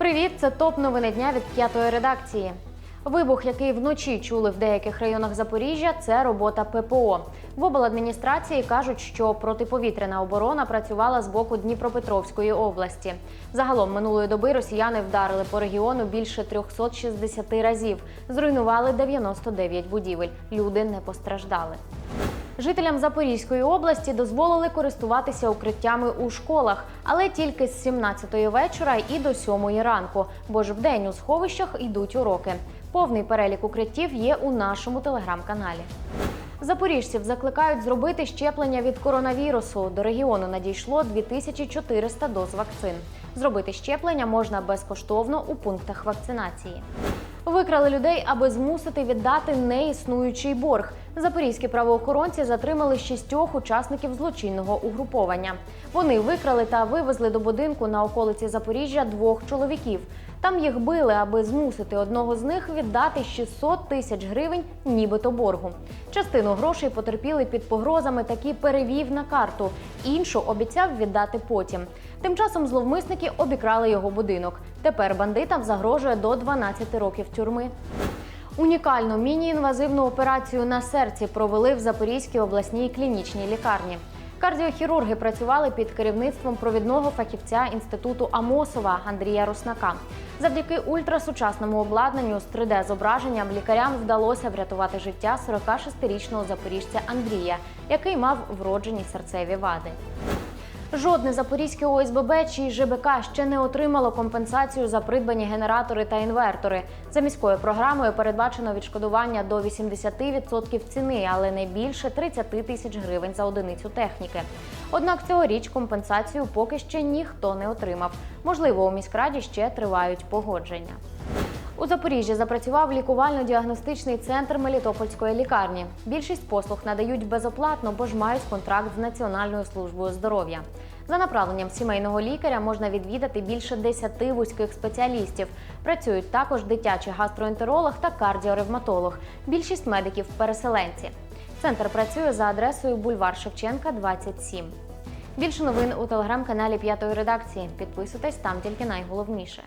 Привіт, це топ новини дня від п'ятої редакції. Вибух, який вночі чули в деяких районах Запоріжжя, це робота ППО. В обладміністрації кажуть, що протиповітряна оборона працювала з боку Дніпропетровської області. Загалом минулої доби росіяни вдарили по регіону більше 360 разів, зруйнували 99 будівель. Люди не постраждали. Жителям Запорізької області дозволили користуватися укриттями у школах, але тільки з 17-ї вечора і до 7-ї ранку, бо ж вдень у сховищах йдуть уроки. Повний перелік укриттів є у нашому телеграм-каналі. Запоріжців закликають зробити щеплення від коронавірусу. До регіону надійшло 2400 доз вакцин. Зробити щеплення можна безкоштовно у пунктах вакцинації. Викрали людей, аби змусити віддати неіснуючий борг. Запорізькі правоохоронці затримали шістьох учасників злочинного угруповання. Вони викрали та вивезли до будинку на околиці Запоріжжя двох чоловіків. Там їх били, аби змусити одного з них віддати 600 тисяч гривень, нібито боргу. Частину грошей потерпіли під погрозами, такі перевів на карту. Іншу обіцяв віддати потім. Тим часом зловмисники обікрали його будинок. Тепер бандитам загрожує до 12 років тюрми. Унікальну міні-інвазивну операцію на серці провели в Запорізькій обласній клінічній лікарні. Кардіохірурги працювали під керівництвом провідного фахівця інституту Амосова Андрія Руснака. Завдяки ультрасучасному обладнанню з 3D-зображенням лікарям вдалося врятувати життя 46-річного запоріжця Андрія, який мав вроджені серцеві вади. Жодне запорізьке ОСББ чи ЖБК ще не отримало компенсацію за придбані генератори та інвертори. За міською програмою передбачено відшкодування до 80% ціни, але не більше 30 тисяч гривень за одиницю техніки. Однак цьогоріч компенсацію поки ще ніхто не отримав. Можливо, у міськраді ще тривають погодження. У Запоріжжі запрацював лікувально-діагностичний центр Мелітопольської лікарні. Більшість послуг надають безоплатно, бо ж мають контракт з Національною службою здоров'я. За направленням сімейного лікаря можна відвідати більше 10 вузьких спеціалістів. Працюють також дитячий гастроентеролог та кардіоревматолог. Більшість медиків переселенці. Центр працює за адресою бульвар Шевченка, 27. Більше новин у телеграм-каналі П'ятої редакції. Підписуйтесь там тільки найголовніше.